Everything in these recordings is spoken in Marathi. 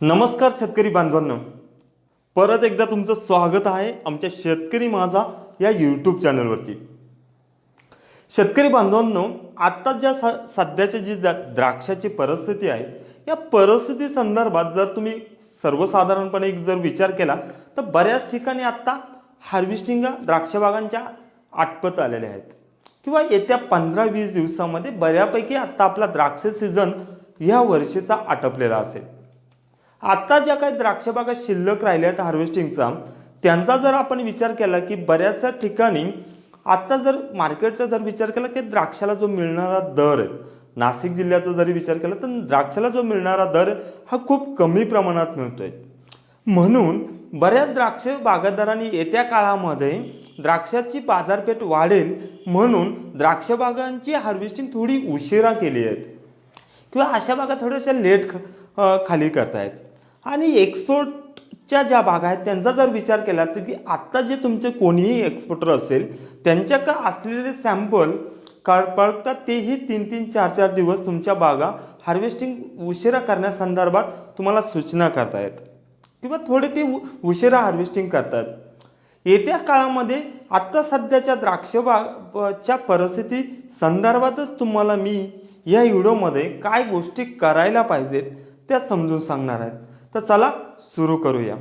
नमस्कार शेतकरी बांधवांनो. परत एकदा तुमचं स्वागत आहे आमच्या शेतकरी माझा या यूट्यूब चॅनलवरती शेतकरी बांधवांनो आत्ता ज्या स सध्याच्या जी द्रा- द्राक्षाची परिस्थिती आहे या परिस्थिती संदर्भात जर तुम्ही सर्वसाधारणपणे एक जर विचार केला तर बऱ्याच ठिकाणी आत्ता हार्वेस्टिंग द्राक्ष बागांच्या आटपत आलेल्या आहेत. किंवा येत्या पंधरा वीस दिवसामध्ये बऱ्यापैकी आत्ता आपला द्राक्ष सीझन ह्या वर्षीचा आटपलेला असेल. आत्ता ज्या काही द्राक्षबागा शिल्लक राहिल्या आहेत हार्वेस्टिंगचा त्यांचा जर आपण विचार केला की बऱ्याचशा ठिकाणी आत्ता जर मार्केटचा जर विचार केला की द्राक्षाला जो मिळणारा दर आहे नाशिक जिल्ह्याचा जरी विचार केला तर द्राक्षाला जो मिळणारा दर हा खूप कमी प्रमाणात मिळतो आहे म्हणून बऱ्याच द्राक्ष बागायतदारांनी येत्या काळामध्ये द्राक्षाची बाजारपेठ वाढेल म्हणून द्राक्षबागांची हार्वेस्टिंग थोडी उशिरा केली आहेत किंवा अशा बागा थोड्याशा लेट ख- खाली करतायत. आणि एक्सपोर्टच्या ज्या भागा आहेत त्यांचा जर विचार केला तर की आत्ता जे तुमचे कोणीही एक्सपोर्टर असेल त्यांच्या का असलेले सॅम्पल काळ पळतात तेही तीन तीन चार चार दिवस तुमच्या बागा हार्वेस्टिंग उशिरा करण्यासंदर्भात तुम्हाला सूचना करतायत. किंवा थोडे ते उशिरा हार्वेस्टिंग करतात येत्या काळामध्ये आत्ता सध्याच्या द्राक्ष बागच्या परिस्थिती संदर्भातच तुम्हाला मी या व्हिडिओमध्ये काय गोष्टी करायला पाहिजेत त्या समजून सांगणार आहेत तर चला सुरू करूया.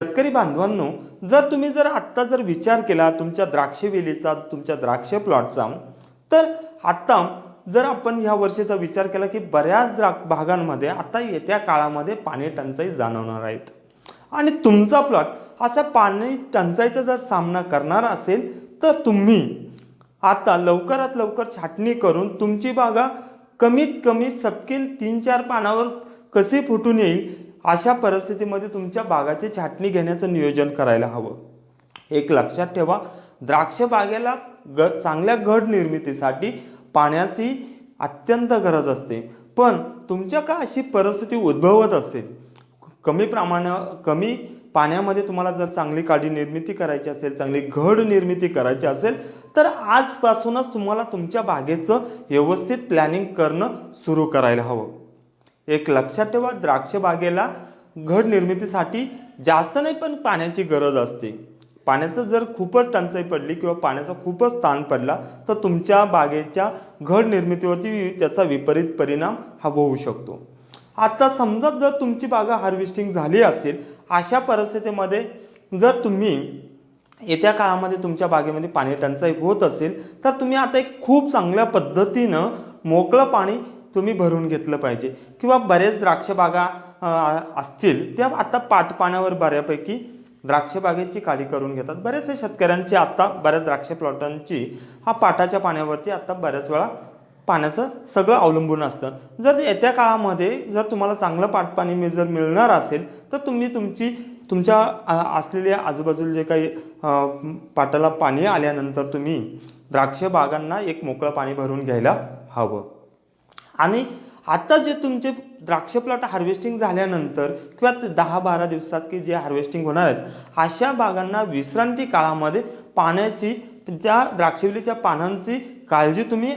शेतकरी बांधवांनो जर तुम्ही जर आत्ता जर विचार केला तुमच्या द्राक्ष वेलीचा तुमच्या द्राक्ष प्लॉटचा तर आत्ता जर आपण ह्या वर्षीचा विचार केला की बऱ्याच द्रा भागांमध्ये आता येत्या काळामध्ये पाणी टंचाई जाणवणार आहेत. आणि तुमचा प्लॉट असा पाणी टंचाईचा जर सामना करणार असेल तर तुम्ही आता लवकरात लवकर छाटणी करून तुमची बागा कमीत कमी सपकेल तीन चार पानावर कसे फुटून येईल अशा परिस्थितीमध्ये तुमच्या बागाची छाटणी घेण्याचं नियोजन करायला हवं. एक लक्षात ठेवा द्राक्ष बागेला ग चांगल्या घड निर्मितीसाठी पाण्याची अत्यंत गरज असते. पण तुमच्या का अशी परिस्थिती उद्भवत असेल? कमी प्रमाण कमी पाण्यामध्ये तुम्हाला जर चांगली काडी निर्मिती करायची असेल चांगली घड निर्मिती करायची असेल तर आजपासूनच तुम्हाला तुमच्या बागेचं व्यवस्थित प्लॅनिंग करणं सुरू करायला हवं. एक लक्षात ठेवा द्राक्ष बागेला घड निर्मितीसाठी जास्त नाही पण पाण्याची गरज असते. पाण्याचं जर खूपच टंचाई पडली किंवा पाण्याचा खूपच ताण पडला तर तुमच्या बागेच्या घड निर्मितीवरती त्याचा विपरीत परिणाम हा होऊ शकतो. आता समजा जर तुमची बागा हार्वेस्टिंग झाली असेल अशा परिस्थितीमध्ये जर तुम्ही येत्या काळामध्ये तुमच्या बागेमध्ये पाणी टंचाई होत असेल तर तुम्ही आता एक खूप चांगल्या पद्धतीनं मोकळं पाणी तुम्ही भरून घेतलं पाहिजे. किंवा बरेच द्राक्ष बागा असतील त्या आता पाटपाण्यावर बऱ्यापैकी द्राक्ष बागेची करून घेतात. बरेचसे शेतकऱ्यांची आत्ता बऱ्याच द्राक्ष प्लॉटांची हा पाटाच्या पाण्यावरती आत्ता बऱ्याच वेळा पाण्याचं सगळं अवलंबून असतं. जर येत्या काळामध्ये जर तुम्हाला चांगलं पाटपाणी मिळ जर मिळणार असेल तर तुम्ही तुमची तुमच्या असलेल्या आजूबाजूला जे काही पाटाला पाणी आल्यानंतर तुम्ही द्राक्ष बागांना एक मोकळं पाणी भरून घ्यायला हवं. आणि आता जे तुमचे द्राक्ष प्लॉट हार्वेस्टिंग झाल्यानंतर किंवा दहा बारा दिवसात की जे हार्वेस्टिंग होणार आहेत अशा बागांना विश्रांती काळामध्ये पाण्याची त्या द्राक्षवेलीच्या पानांची काळजी तुम्ही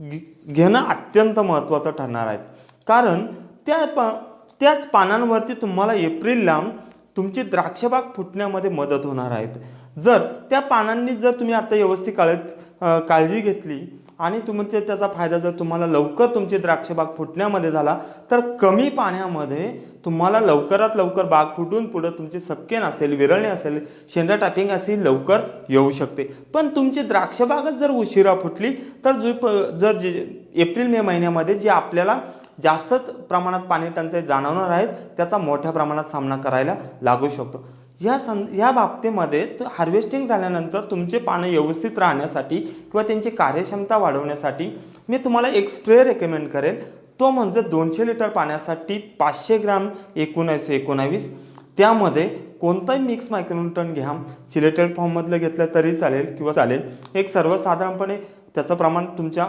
घे- घेणं अत्यंत महत्त्वाचं ठरणार आहे कारण त्या प त्याच पानांवरती तुम्हाला एप्रिलला तुमची द्राक्षबाग फुटण्यामध्ये मदत होणार आहेत. जर त्या पानांनी जर तुम्ही आता व्यवस्थित काळत काळजी घेतली. आणि तुमचे म्हणजे त्याचा फायदा जर तुम्हाला लवकर तुमची द्राक्षबाग फुटण्यामध्ये झाला तर कमी पाण्यामध्ये तुम्हाला लवकरात लवकर बाग फुटून पुढं तुमचे सपकेन असेल विरळणे असेल शेंडा टॅपिंग असेल लवकर येऊ शकते. पण तुमची द्राक्षबागच जर उशिरा फुटली तर जो प जर जे एप्रिल मे महिन्यामध्ये जे आपल्याला जास्त प्रमाणात पाणी टंचाई जाणवणार आहेत त्याचा मोठ्या प्रमाणात सामना करायला लागू शकतो. या सं या बाबतीमध्ये हार्वेस्टिंग झाल्यानंतर तुमचे पानं व्यवस्थित राहण्यासाठी किंवा त्यांची कार्यक्षमता वाढवण्यासाठी मी तुम्हाला एक स्प्रे रेकमेंड करेल तो म्हणजे दोनशे लिटर पाण्यासाठी पाचशे ग्राम एकोणावीसशे एकोणावीस. त्यामध्ये कोणताही मिक्स मायक्रोन्यूटन घ्या. चिलेटेड फॉर्ममधलं घेतलं तरी चालेल किंवा चालेल. एक सर्वसाधारणपणे त्याचं प्रमाण तुमच्या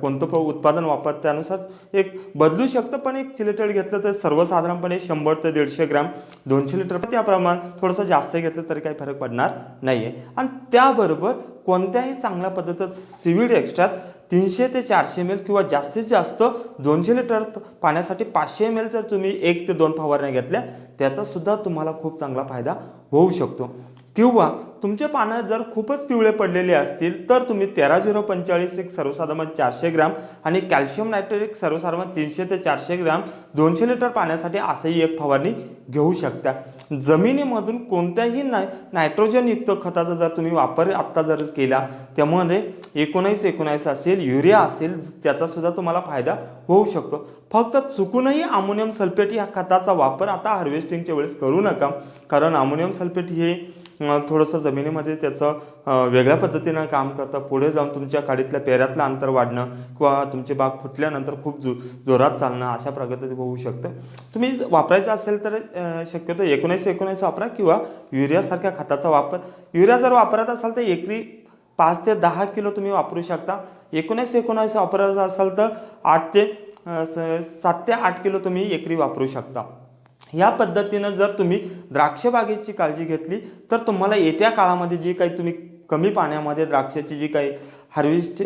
कोणतं प- उत्पादन वापर त्यानुसार एक बदलू शकतं पण एक चिलेटेड घेतलं तर सर्वसाधारणपणे शंभर ते दीडशे ग्रॅम दोनशे लिटर त्या प्रमाण थोडंसं जास्त घेतलं तरी काही फरक पडणार नाही आहे आणि त्याबरोबर कोणत्याही चांगल्या पद्धतीत सिविड एक्स्ट्रात तीनशे ते चारशे एम एल किंवा जास्तीत जास्त दोनशे लिटर पाण्यासाठी पाचशे एम एल जर तुम्ही एक ते दोन फवारण्या घेतल्या त्याचासुद्धा तुम्हाला खूप चांगला फायदा होऊ शकतो. किंवा तुमचे पानं जर खूपच पिवळे पडलेले असतील तर तुम्ही तेरा झिरो पंचेचाळीस एक सर्वसाधारण चारशे ग्राम आणि कॅल्शियम नायट्रेट एक सर्वसाधारण तीनशे ते चारशे ग्राम दोनशे लिटर पाण्यासाठी असंही एक फवारणी घेऊ शकता. जमिनीमधून कोणत्याही नाय नायट्रोजनयुक्त खताचा जर तुम्ही वापर आत्ता जर केला त्यामध्ये एकोणीस एकोणावीस असेल युरिया असेल त्याचासुद्धा तुम्हाला फायदा होऊ शकतो. फक्त चुकूनही अमोनियम सल्फेट या खताचा वापर आता हार्वेस्टिंगच्या वेळेस करू नका कारण अमोनियम सल्फेट हे थोडंसं जमिनीमध्ये त्याचं वेगळ्या पद्धतीनं काम करता पुढे जाऊन तुमच्या काडीतल्या पेऱ्यातलं अंतर वाढणं किंवा तुमची बाग फुटल्यानंतर खूप जो जोरात चालणं अशा प्रगती होऊ शकतं. तुम्ही वापरायचं असेल तर शक्यतो एकोणीस एकोणीस वापरा किंवा युरियासारख्या खताचा वापर. युरिया जर वापरत असाल तर एकरी पाच ते दहा किलो तुम्ही वापरू शकता. एकोणीस एकोणीस वापरायचं असाल तर आठ ते स- सात ते आठ किलो तुम्ही एकरी वापरू शकता. या पद्धतीनं जर तुम्ही द्राक्षबागेची काळजी घेतली तर तुम्हाला येत्या काळामध्ये जी काही तुम्ही कमी पाण्यामध्ये द्राक्षाची जी काही हार्वेस्ट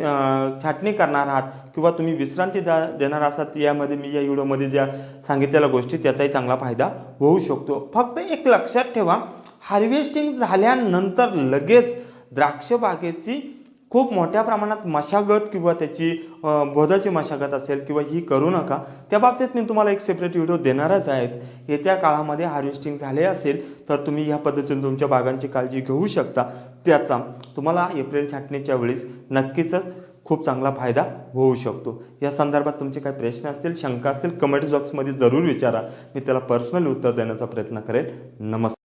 छाटणी करणार आहात किंवा तुम्ही विश्रांती द्या देणार असाल यामध्ये मी या व्हिडिओमध्ये ज्या सांगितलेल्या गोष्टी त्याचाही चांगला फायदा होऊ शकतो. फक्त एक लक्षात ठेवा हार्वेस्टिंग झाल्यानंतर लगेच द्राक्षबागेची खूप मोठ्या प्रमाणात मशागत किंवा त्याची बोधाची मशागत असेल किंवा ही करू नका त्या बाबतीत मी तुम्हाला एक सेपरेट व्हिडिओ देणारच आहेत. येत्या काळामध्ये हार्वेस्टिंग झाले असेल तर तुम्ही ह्या पद्धतीने तुमच्या बागांची काळजी घेऊ शकता. त्याचा तुम्हाला एप्रिल छाटणीच्या वेळेस नक्कीच खूप चांगला फायदा होऊ शकतो. या संदर्भात तुमचे काही प्रश्न असतील शंका असतील कमेंट्स बॉक्समध्ये जरूर विचारा. मी त्याला पर्सनल उत्तर देण्याचा प्रयत्न करेल. नमस्कार.